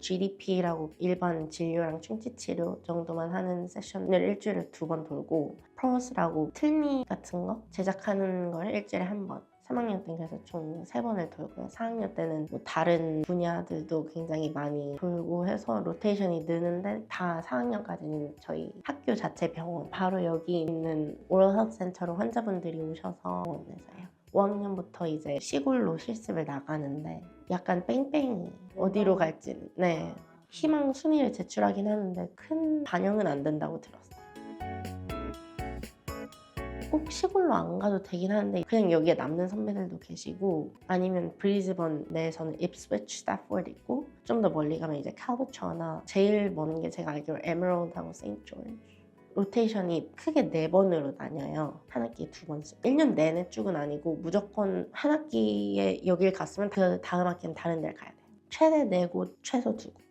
GDP라고 일반 진료랑 충치 치료 정도만 하는 세션을 일주일에 두 번 돌고 프로스라고 틀니 같은 거 제작하는 걸 일주일에 한 번. 3학년 때는 그래서 총 세번을 돌고요. 4학년 때는 뭐 다른 분야들도 굉장히 많이 돌고 해서 로테이션이 느는데 다 4학년까지는 저희 학교 자체 병원 바로 여기 있는 오럴 헬스 센터로 환자분들이 오셔서 병원에서 해요. 5학년부터 이제 시골로 실습을 나가는데 약간 뺑뺑이 어디로 갈지 네 희망 순위를 제출하긴 하는데 큰 반영은 안 된다고 들었어요. 꼭 시골로 안 가도 되긴 하는데 그냥 여기에 남는 선배들도 계시고 아니면 브리즈번 내에서는 입스위치 스타포드 있고 좀 더 멀리 가면 이제 칼버처나 제일 먼 게 제가 알기로 에메랄드하고 세인트 조지 로테이션이 크게 네 번으로 나뉘어요. 한 학기에 두 번씩. 1년 내내 쭉은 아니고 무조건 한 학기에 여길 갔으면 그 다음 학기는 다른 데를 가야 돼요. 최대 네 곳, 최소 두 곳.